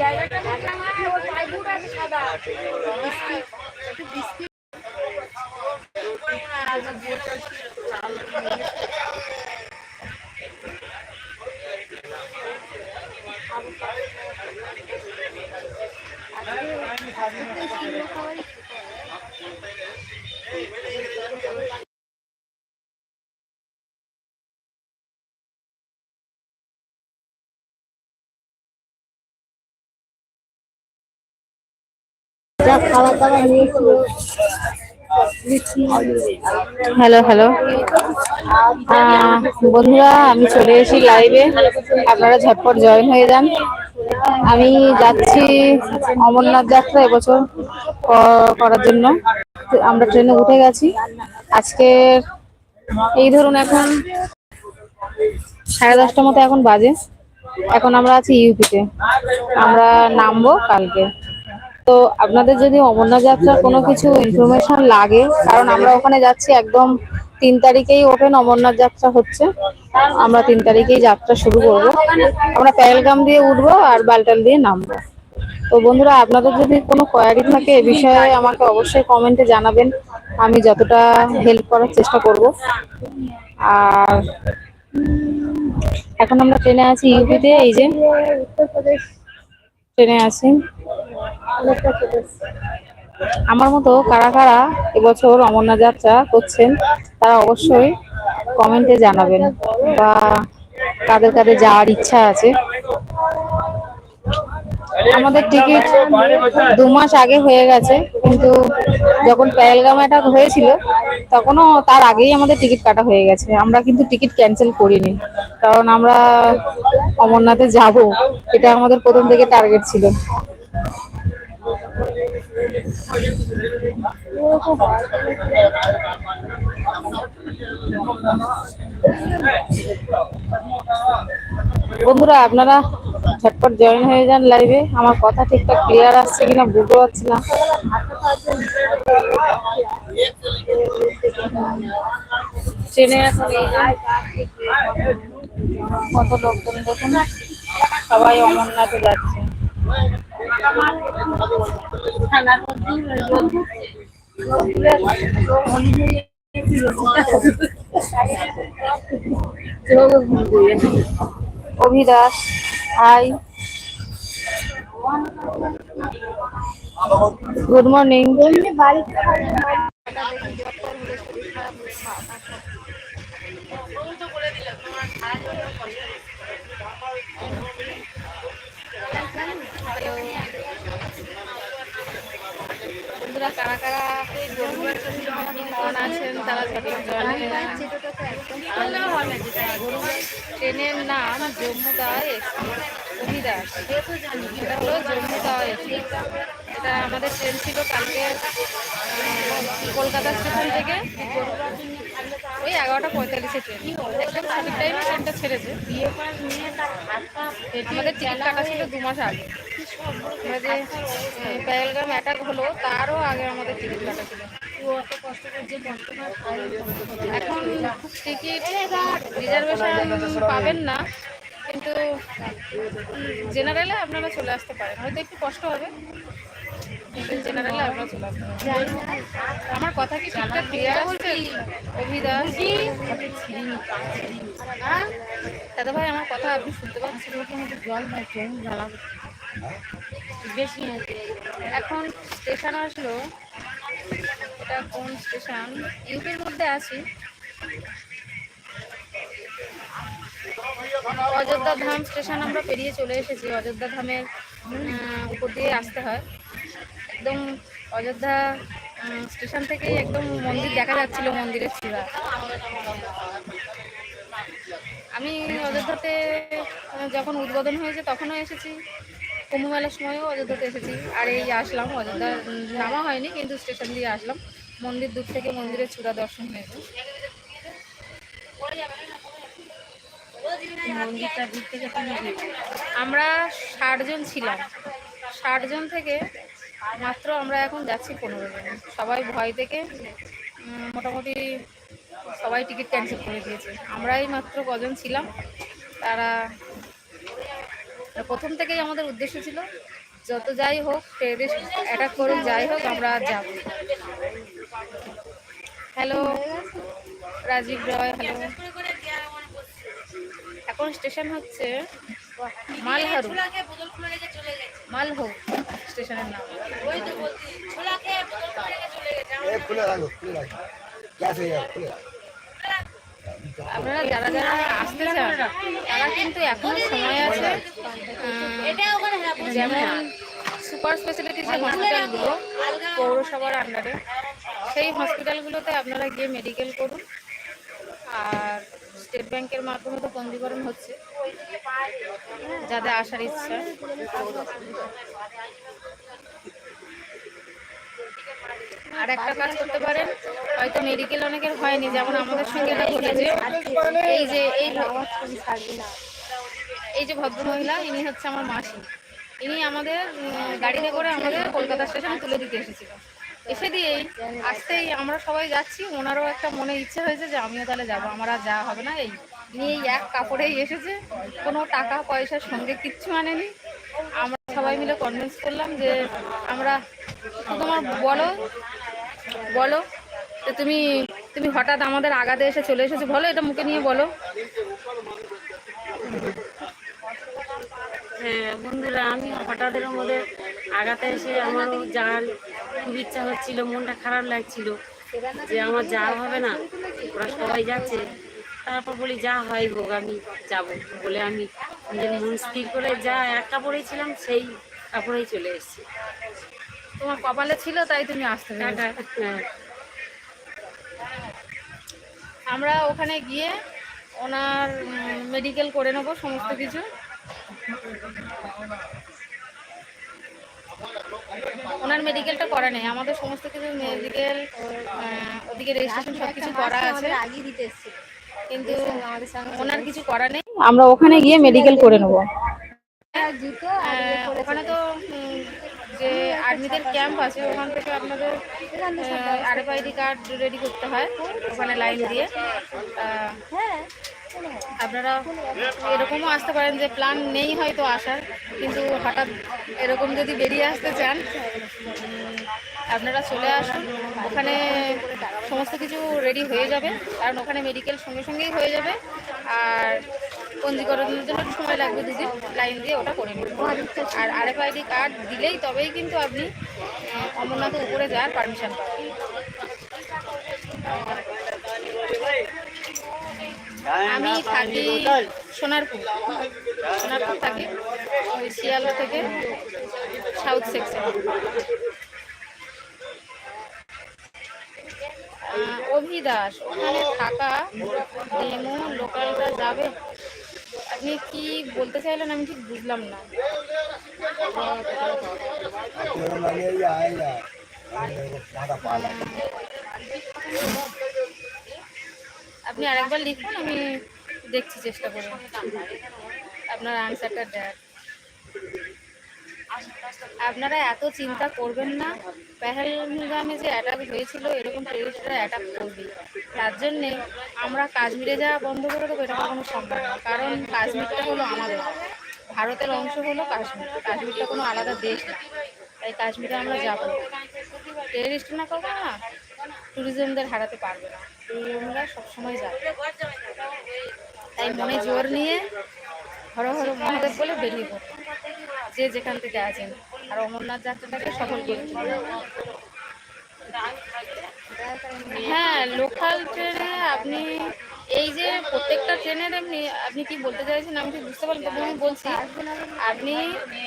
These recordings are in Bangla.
জায়গাটা দেখলাম না ওর প্লাইউড আছে সাদা হ্যালো হ্যালো। বন্ধুরা, আমি চলে এসেছি লাইভে আপনারা ঝটপট জয়েন হয়ে যান। আমি যাচ্ছি অমরনাথ যাত্রা এবছর করার জন্য। আমরা ট্রেনে উঠে গেছি। আজকে এই ধরুন এখন সাড়ে দশটা মতো এখন বাজে। এখন আমরা আছি ইউপিতে আমরা নামবো কালকে। তো আপনাদের যদি অমরনাথ যাত্রার কোনো কিছু ইনফরমেশন লাগে, কারণ আমরা ওখানে যাচ্ছি একদম তিন তারিখেই ওপেন অমরনাথ যাত্রা হচ্ছে। আমরা তিন তারিখেই যাত্রা শুরু করব। আমরা প্যারেলগাম দিয়ে উঠবো আর বালটাল দিয়ে নামবো। তো বন্ধুরা, আপনাদের যদি কোনো কোয়ারি থাকে এ বিষয়ে আমাকে অবশ্যই কমেন্টে জানাবেন। আমি যতটা হেল্প করার চেষ্টা করব। আর এখন আমরা ট্রেনে আছি ইউপিতে, এই যে। ট্রেনে আছি। আমার মতো কারা কারা এবছর অমরনাথ যাত্রা করছেন, তারা অবশ্যই কমেন্টে জানাবেন বা কাদের কাদের যাওয়ার ইচ্ছা আছে। আমাদের টিকিট দু মাস আগে হয়ে গেছে, কিন্তু যখন প্যালগাম হয়েছিল, তখনও তার আগেই আমাদের টিকিট কাটা হয়ে গেছে। আমরা কিন্তু টিকিট ক্যান্সেল করিনি, কারণ আমরা অমরনাথে যাব, এটা আমাদের প্রথম থেকে টার্গেট ছিল। বন্ধুরা, আপনারা ঝটপট জয়েন হয়ে যান লাইভে আমার কথা ঠিকঠাক ক্লিয়ার আসছে কিনা বুঝতে পারছি না। ট্রেনে কত লোকজন দেখুন? সবাই অমরনাথে যাচ্ছে। অভিদাস হাই। গুড মর্নিং এমনি বাড়িতে বন্ধুরা ট্রেনের নাম জম্মু তাওয়া এক্সপ্রেস অভিদাস এটা হলো জম্মু তাওয়া এক্সপ্রেস এটা আমাদের ট্রেন ছিল কালকে কলকাতা স্টেশন থেকে। ওই এগারোটা পঁয়তাল্লিশে ট্রেন। একদম সঠিক ট্রেনটা ছেড়েছে। আমাদের টিকিট কাটা ছিল দু মাস আগে। আমরা যে অ্যাটাক হলো, তারও আগে আমাদের টিকিট কাটা ছিল। এখন টিকিট রিজার্ভেশন পাবেন না কিন্তু জেনারেলে আপনারা চলে আসতে পারেন। হয়তো একটু কষ্ট হবে জেনারেলে আপনারা চলে আসতে পারেন। আমার কথা কি ঠিকঠাক ক্লিয়ার অভিদাস? দাদা ভাই আমার কথা আপনি শুনতে পাচ্ছেন? জল জ্বালা বেশি এখন স্টেশন আসলো। এটা কোন স্টেশন? ইউপির মধ্যে আছি। অযোধ্যা ধাম স্টেশন আমরা পেরিয়ে চলে এসেছি। অযোধ্যা ধামের উপর দিয়ে আসতে হয়। একদম অযোধ্যা স্টেশন থেকেই একদম মন্দির দেখা যাচ্ছিল মন্দিরের চূড়া আমি অযোধ্যাতে যখন উদ্বোধন হয়েছে তখনও এসেছি। কুম্ভ মেলার সময়ও অযোধ্যাতে এসেছি। আর এই আসলাম অযোধ্যা নামা হয়নি, কিন্তু স্টেশন দিয়ে আসলাম। মন্দির দূর থেকে মন্দিরের চূড়া দর্শন হয়েছে। মন্দিরটা দূর থেকে আমরা ষাটজন ছিলাম। ষাটজন থেকে মাত্র আমরা এখন যাচ্ছি পনেরো জন। সবাই ভয় থেকে মোটামুটি সবাই টিকিট ক্যান্সেল করে দিয়েছে। আমরাই মাত্র কজন ছিলাম, তারা প্রথম থেকেই আমাদের উদ্দেশ্য ছিল যত যাই হোক টেরিস্ট অ্যাটাক করুক যাই হোক আমরা আর যাব। হ্যালো রাজীব রয় হ্যালো এখন স্টেশন হচ্ছে মালহারু। মালহো স্টেশনের নাম। ওই তো বলছি ছোলাকে বদল করে গেছে। চলে খুলে রাখো খুলে রাখো। গ্যাস হয়ে যাবে খুলে রাখো। আপনারা যারা যারা আসতে চান, তারা কিন্তু এখনও সময় আছে। যেমন সুপার স্পেশালিটি যে হসপিটালগুলো, পৌরসভার আন্ডারে, সেই হসপিটালগুলোতে আপনারা গিয়ে মেডিকেল করুন। আর স্টেট ব্যাংকের মাধ্যমে তো পঞ্জীকরণ হচ্ছে, যাদের আসার ইচ্ছা। আর একটা কাজ করতে পারেন, হয়তো মেডিকেল অনেকের হয়নি, যেমন আমাদের সঙ্গে এই যে, এই এই যে ভদ্রমহিলা, ইনি হচ্ছে আমার মাসি। ইনি আমাদের গাড়িতে করে আমাদের কলকাতা স্টেশনে তুলে দিতে এসেছিল। এসে দিয়েই আসতেই আমরা সবাই যাচ্ছি, ওনারও একটা মনে ইচ্ছে হয়েছে যে আমিও তাহলে যাব, আমার আর যাওয়া হবে না। এই নিয়ে এক কাপড়েই এসেছে, কোনো টাকা পয়সার সঙ্গে কিচ্ছু আনেনি আমরা সবাই মিলে কনভিন্স করলাম যে আমরা তোমার বলো বলো। তুমি তুমি হঠাৎ আমাদের আগাতে এসে চলে এসেছ, বলো এটা মুখে নিয়ে বলো। হ্যাঁ বন্ধুরা, আমি হঠাৎ এর মধ্যে আগাতে এসে আমার যাওয়ার খুব ইচ্ছা হচ্ছিল, মনটা খারাপ লাগছিল যে আমার যাওয়া হবে না, ওরা সবাই যাচ্ছে। তারপর বলি, যা হয় হোক আমি যাব। বলে আমি নিজের মন স্থির করে যা এক কাপড়েই ছিলাম সেই কাপড়েই চলে এসেছি। তোমার কপালে ছিল তাই তুমি আসতে। টাকা হ্যাঁ আমরা ওখানে গিয়ে ওনার মেডিকেল করে নেব সমস্ত কিছু। ওনার মেডিকেলটা করা নেই আমাদের সমস্ত কিছু মেডিকেল ওদিকে রেজিস্ট্রেশন সব কিছু করা আছে। কিন্তু ওনার কিছু করা নেই। আমরা ওখানে গিয়ে মেডিকেল করে নেব। জুতো ওখানে তো যে আর্মিদের ক্যাম্প আছে, ওখান থেকে আপনাদের আরএফআইডি কার্ড রেডি করতে হয়, ওখানে লাইন দিয়ে। আপনারা এরকমও আসতে পারেন যে প্ল্যান নেই হয়তো আসার, কিন্তু হঠাৎ এরকম যদি বেরিয়ে আসতে চান আপনারা চলে আসুন। ওখানে সমস্ত কিছু রেডি হয়ে যাবে। কারণ ওখানে মেডিকেল সঙ্গে সঙ্গেই হয়ে যাবে। আর পঞ্জীকরণের জন্য একটু সময় লাগবে দুদিন। লাইন দিয়ে ওটা করে নেবেন আর আরএফআইডি কার্ড দিলেই তবেই কিন্তু আপনি আহ, অমরনাথের উপরে যাওয়ার পারমিশন পাবেন। আমি থাকি সোনারপুর। সোনারপুর থাকি শিয়ালদা থেকে সাউথ সেকশন অভিদাস ওখানে থাকা ডেমো লোকালটা যাবে? আপনি কি বলতে চাইলেন? আমি ঠিক বুঝলাম না। আপনি আরেকবার লিখুন, আমি দেখছি চেষ্টা করব আপনার আনসারটা দেখ। আপনারা এত চিন্তা করবেন না। পেহেলগামে যে অ্যাটাক হয়েছিল, এরকম টেরিস্টরা অ্যাটাক করবে। তার জন্যে আমরা কাশ্মীরে যাওয়া বন্ধ করে দেবো, এটা কোনো সম্ভব না। কারণ কাশ্মীরটা হলো আমাদের। ভারতের অংশ হলো কাশ্মীর। কাশ্মীরটা কোনো আলাদা দেশ না। তাই কাশ্মীরে আমরা যাব টেরিস্ট না করব না ট্যুরিজমদের হারাতে পারবে না। ট্যুরিজমরা সবসময় যাবে। তাই মনে জোর নিয়ে হর হর মহাদেব বলে বেরিয়ে পড়ো যে যেখান থেকে আছেন। আর অমরনাথ যাত্রাটাকে সফল করে। হ্যাঁ লোকাল ট্রেনে আপনি এই যে প্রত্যেকটা ট্রেনের এমনি আপনি কি বলতে চাইছেন? আমি ঠিক বুঝতে পারলাম তবু আমি বলছি আপনি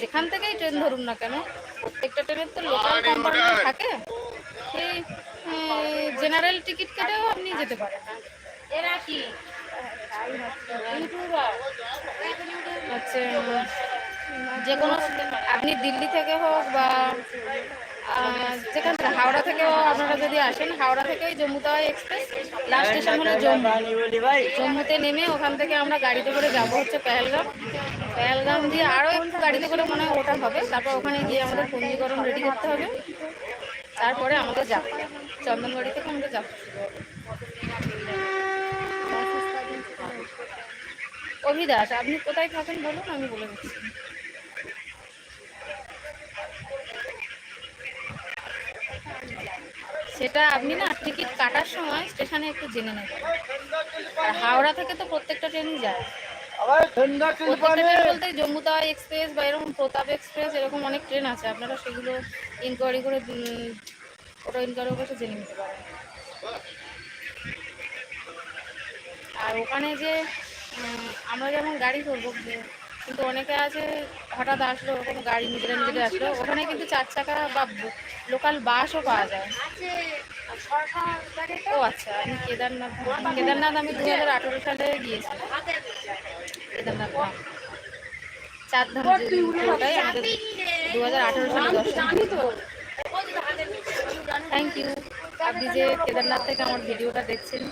যেখান থেকেই ট্রেন ধরুন না কেন প্রত্যেকটা ট্রেনের তো লোকাল কম্পার্টমেন্ট থাকে। সেই জেনারেল টিকিট কেটেও আপনি যেতে পারেন। এরা কি? হচ্ছে যে কোনো আপনি দিল্লি থেকে হোক বা যেখান থেকে, হাওড়া থেকেও আপনারা যদি আসেন, হাওড়া থেকে ওই Jammu Tawi express last station হলো জম্মু। জম্মুতে নেমে ওখান থেকে আমরা গাড়িতে করে যাব হচ্ছে পেহেলগাম। পেহেলগাম দিয়ে আরও একটু গাড়িতে করে মনে হয় ওটা হবে। তারপর ওখানে গিয়ে আমাদের পঞ্জীকরণ রেডি করতে হবে। তারপরে আমাদের যাব চন্দনবাড়ি থেকে শুরু হবে অভিদাস, আপনি কোথায় থাকেন বলুন? আমি বলে দিচ্ছি। সেটা আপনি না টিকিট কাটার সময় স্টেশনে একটু জেনে নেবেন। আর হাওড়া থেকে তো প্রত্যেকটা ট্রেনই যায়। বলতে এক্সপ্রেস বা এরকম প্রতাপ এক্সপ্রেস এরকম অনেক ট্রেন আছে। আপনারা সেগুলো ইনকোয়ারি করে করে জেনে নিতে পারেন। আর ওখানে যে আমরা যেমন গাড়ি করব কিন্তু অনেকে আছে, হঠাৎ আসলো, ওরকম গাড়ি নিজেরা নিজেরা আসলো। ওখানে কিন্তু চার চাকা বা লোকাল বাসও পাওয়া যায়। ও আচ্ছা আমি কেদারনাথ কেদারনাথ, আমি দু হাজার আঠেরো সালে গিয়েছিলাম। কেদারনাথ চার ধাম ওটাই আমাদের দু হাজার আঠেরো সালে দর্শন থ্যাংক ইউ আপনি যে কেদারনাথ থেকে আমার ভিডিওটা দেখছেন।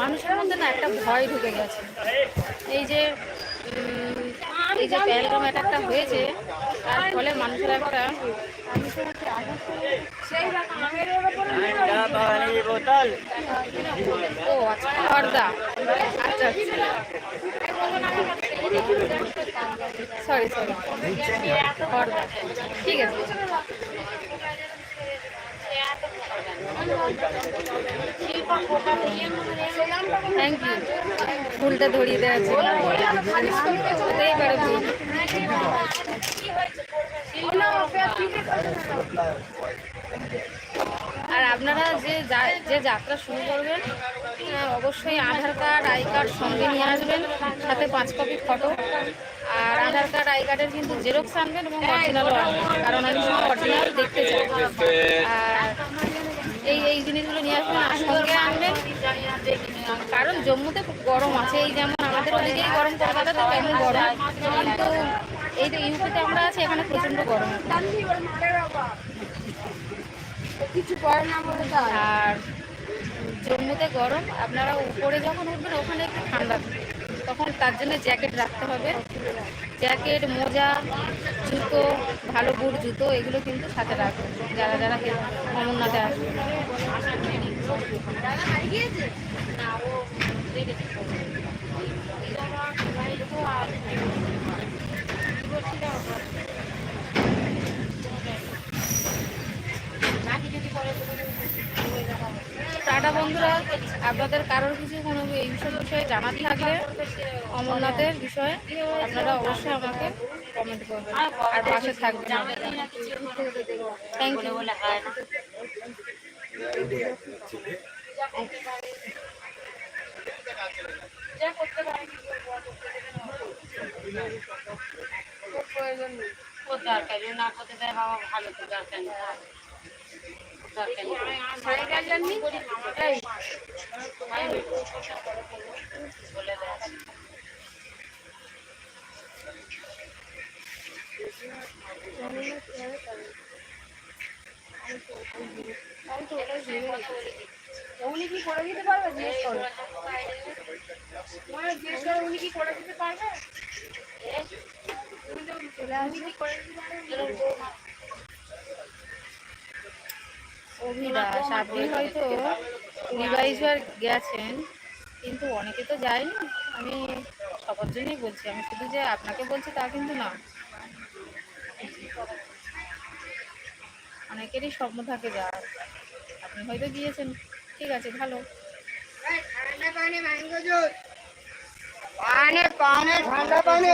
মানুষের মধ্যে না একটা ভয় ঢুকে গেছে। এই যে এই যে প্যালগাম অ্যাটাকটা হয়েছে, তার ফলে মানুষের একটা ও আচ্ছা আচ্ছা সরি সরি পর্দা। ঠিক আছে। থ্যাংক ইউ ফুলটা ধরিয়ে পারে ভুল। আর আপনারা যে যা- যাত্রা শুরু করবেন অবশ্যই আধার কার্ড, আই কার্ড সঙ্গে নিয়ে আসবেন, সাথে পাঁচ কপি ফটো। আর আধার কার্ড, আই কার্ডের কিন্তু জেরক্স আনবেন এবং অরিজিনালও আনবেন, কারণ আমি অরিজিনাল দেখতে চাই। আর এই এই জিনিসগুলো নিয়ে আসবেন আনবেন কারণ জম্মুতে খুব গরম আছে। এই যেমন আমাদের ওদিকেই গরম কলকাতাতে তেমন গরম। কিন্তু এই যে ইউপিতে আমরা আছি, এখানে প্রচণ্ড গরম। আর জম্মুতে গরম, আপনারা উপরে যখন উঠবেন, ওখানে একটু ঠান্ডা থাকে। তখন তার জন্য জ্যাকেট রাখতে হবে। জ্যাকেট, মোজা, জুতো, ভালো বুট, জুতো, এগুলো কিন্তু সাথে রাখবে যারা যারা অমরনাথে আসবে। টাটা বন্ধুরা আপনাদের কারোর কিছু কোনো এই বিষয় বিষয়ে জানার থাকলে অমরনাথের বিষয়ে আপনারা অবশ্যই আমাকে কমেন্ট করবেন। আর পাশে থাকবেন। থ্যাংক ইউ নেই, না করতে দেয় বাবা ভালো তো দরকার উনি কি করে দিতে পারবে জিজ্ঞেস করো জিজ্ঞেস করো উনি কি করে দিতে পারবে চলে আসবে অভিলাষ আপনি হয়তো কুড়ি গেছেন কিন্তু অনেকে তো যায়নি। আমি সবার জন্যই বলছি আমি শুধু যে আপনাকে বলছি তা কিন্তু না। অনেকেরই স্বপ্ন থাকে যাওয়ার। আপনি হয়তো গিয়েছেন। ঠিক আছে ভালো। পানে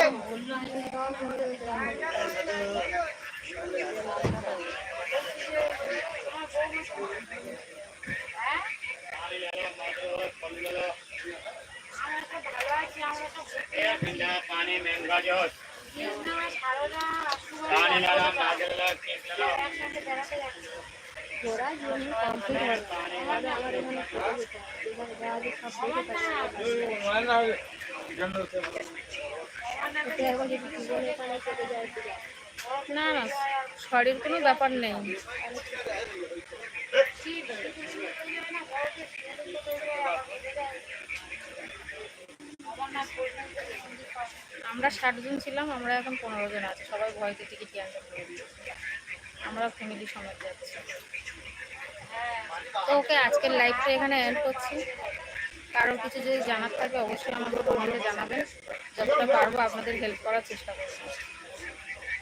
পানি ম্যাঙ্গা জল পানি নালাম নারকেল কেক নালাম ঘোরা জমি কমপ্লিট হবে তাহলে আমার এখানে চলে যেতে এখানে যাওয়া যে সব দেখে পাচ্ছি এটা এখন যদি জীবনে এখানে চলে যায় না না, শরীর কোনো ব্যাপার নেই। আমরা ষাট জন ছিলাম, আমরা এখন পনেরো জন আছি। সবাই ভয়তে টিকিট ক্যান্সেল করে আমরা ফ্যামিলি সমেত যাচ্ছি। তো ওকে আজকের লাইভটা এখানে এন্ড করছি। কারোর কিছু যদি জানার থাকে, অবশ্যই আমাকে কমেন্টে জানাবেন। যতটা পারব আপনাদের হেল্প করার চেষ্টা করব।